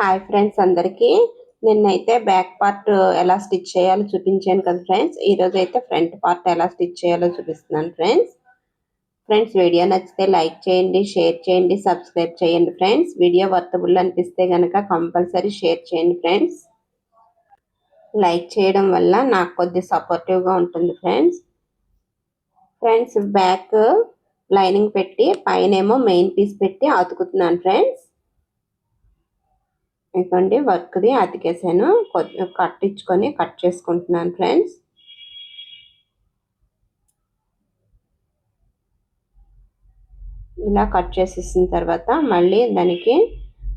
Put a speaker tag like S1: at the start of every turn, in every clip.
S1: Hi friends అందరికీ. నిన్నైతే back part ఎలా స్టిచ్ చేయాలో చూపించాను కదా ఫ్రెండ్స్ ఈ రోజు అయితే ఫ్రంట్ పార్ట్ ఎలా స్టిచ్ చేయాలో చూపిస్తున్నాను ఫ్రెండ్స్ ఫ్రెండ్స్ వీడియో నచ్చితే లైక్ చేయండి షేర్ చేయండి సబ్స్క్రైబ్ చేయండి ఫ్రెండ్స్ వీడియో వర్తబుల్ అనిపిస్తే కనుక కంపల్సరీ షేర్ చేయండి ఫ్రెండ్స్ లైక్ చేయడం వల్ల నాకు కొద్ది సపోర్టివ్గా ఉంటుంది ఫ్రెండ్స్ ఫ్రెండ్స్ బ్యాక్ లైనింగ్ పెట్టి పైన ఏమో మెయిన్ పీస్ పెట్టి అతుకుతున్నాను ఫ్రెండ్స్ ఇదిగోండి వర్క్ది అతికేసాను. కొద్దిగా కట్టించుకొని కట్ చేసుకుంటున్నాను ఫ్రెండ్స్ ఇలా కట్ చేసేసిన తర్వాత మళ్ళీ దానికి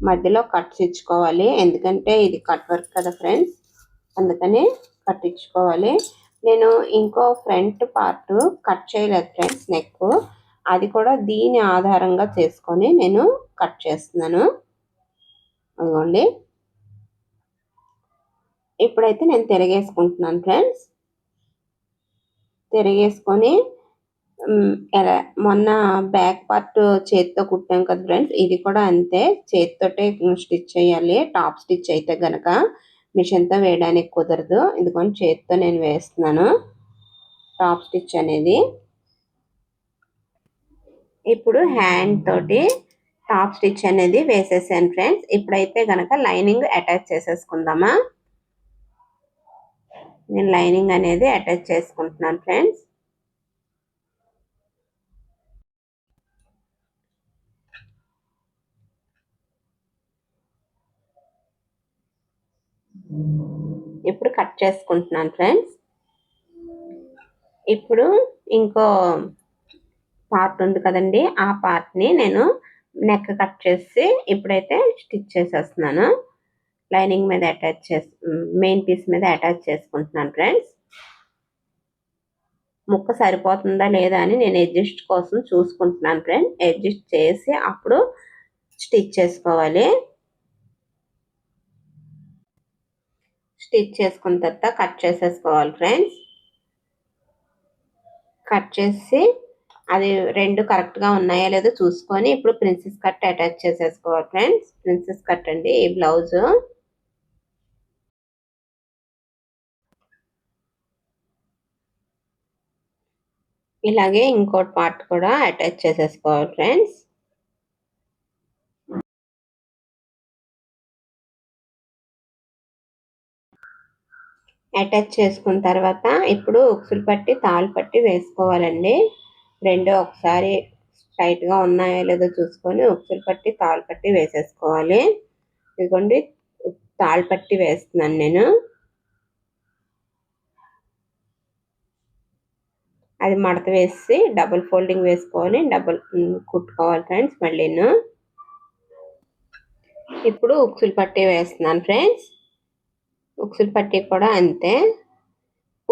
S1: మధ్యలో కట్స్ ఇచ్చుకోవాలి ఎందుకంటే ఇది కట్ వర్క్ కదా ఫ్రెండ్స్ అందుకని కట్టించుకోవాలి. నేను ఇంకో ఫ్రంట్ పార్ట్ కట్ చేయలేదు ఫ్రెండ్స్ నెక్ అది కూడా దీని ఆధారంగా చేసుకొని నేను కట్ చేస్తున్నాను. అదిగోండి. ఇప్పుడైతే నేను తిరగేసుకుంటున్నాను ఫ్రెండ్స్. తిరగేసుకొని ఎలా మొన్న బ్యాక్ పార్ట్ చేతితో కుట్టాం కదా ఫ్రెండ్స్. ఇది కూడా అంతే. చేతితోటే స్టిచ్ చేయాలి. టాప్ స్టిచ్ అయితే గనక మిషన్తో వేయడానికి కుదరదు. ఇదిగోండి చేతితో నేను వేస్తున్నాను. టాప్ స్టిచ్ అనేది. ఇప్పుడు హ్యాండ్ తోటి టాప్ స్టిచ్ అనేది వేసేసాను ఫ్రెండ్స్. ఇప్పుడైతే కనుక లైనింగ్ అటాచ్ చేసేసుకుందామా? నేను లైనింగ్ అనేది అటాచ్ చేసుకుంటున్నాను ఫ్రెండ్స్. ఇప్పుడు కట్ చేసుకుంటున్నాను ఫ్రెండ్స్. ఇప్పుడు ఇంకో పార్ట్ ఉంది కదండి. ఆ పార్ట్ని నేను నెక్ కట్ చేసి ఇప్పుడైతే స్టిచ్ చేసేస్తున్నాను. లైనింగ్ మీద అటాచ్ చేసి మెయిన్ పీస్ మీద అటాచ్ చేసుకుంటున్నాను ఫ్రెండ్స్ ముక్క సరిపోతుందా లేదా అని నేను అడ్జస్ట్ కోసం చూసుకుంటున్నాను ఫ్రెండ్ అడ్జస్ట్ చేసి అప్పుడు స్టిచ్ చేసుకోవాలి. స్టిచ్ చేసుకున్న తర్వాత కట్ చేసేసుకోవాలి ఫ్రెండ్స్ కట్ చేసి అది రెండు కరెక్ట్గా ఉన్నాయా లేదో చూసుకొని ఇప్పుడు ప్రిన్సెస్ కట్ అటాచ్ చేసేసుకోవాలి ఫ్రెండ్స్ ప్రిన్సెస్ కట్ అండి ఈ బ్లౌజు ఇలాగే ఇంకోటి పార్ట్ కూడా అటాచ్ చేసేసుకోవాలి ఫ్రెండ్స్ అటాచ్ చేసుకున్న తర్వాత ఇప్పుడు ఉక్సులు పట్టి తాళ్ళు పట్టి వేసుకోవాలండి. రెండు ఒకసారి స్ట్రైట్గా ఉన్నాయో లేదో చూసుకొని ఉప్పులు పట్టి తాళ్ళు పట్టి వేసేసుకోవాలి. ఇదిగోండి తాళ్ళు పట్టి వేస్తున్నాను నేను. అది మడత వేసి డబుల్ ఫోల్డింగ్ వేసుకొని డబుల్ కుట్టుకోవాలి ఫ్రెండ్స్ మళ్ళీను ఇప్పుడు ఉక్సులు పట్టి వేస్తున్నాను ఫ్రెండ్స్ ఉక్సులు పట్టి కూడా అంతే.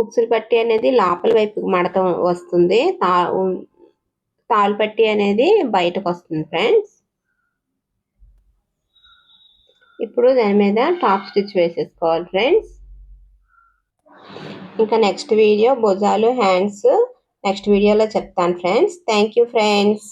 S1: ఉక్సులు పట్టి అనేది లోపల వైపు మడత వస్తుంది. తా తాలు పట్టి అనేది బయటకు వస్తుంది ఫ్రెండ్స్. ఇప్పుడు దాని మీద టాప్ స్టిచ్ వేసేసుకోవాలి ఫ్రెండ్స్. ఇంకా నెక్స్ట్ వీడియో భుజాలు హ్యాండ్స్. నెక్స్ట్ వీడియోలో చెప్తాను ఫ్రెండ్స్. Thank you friends.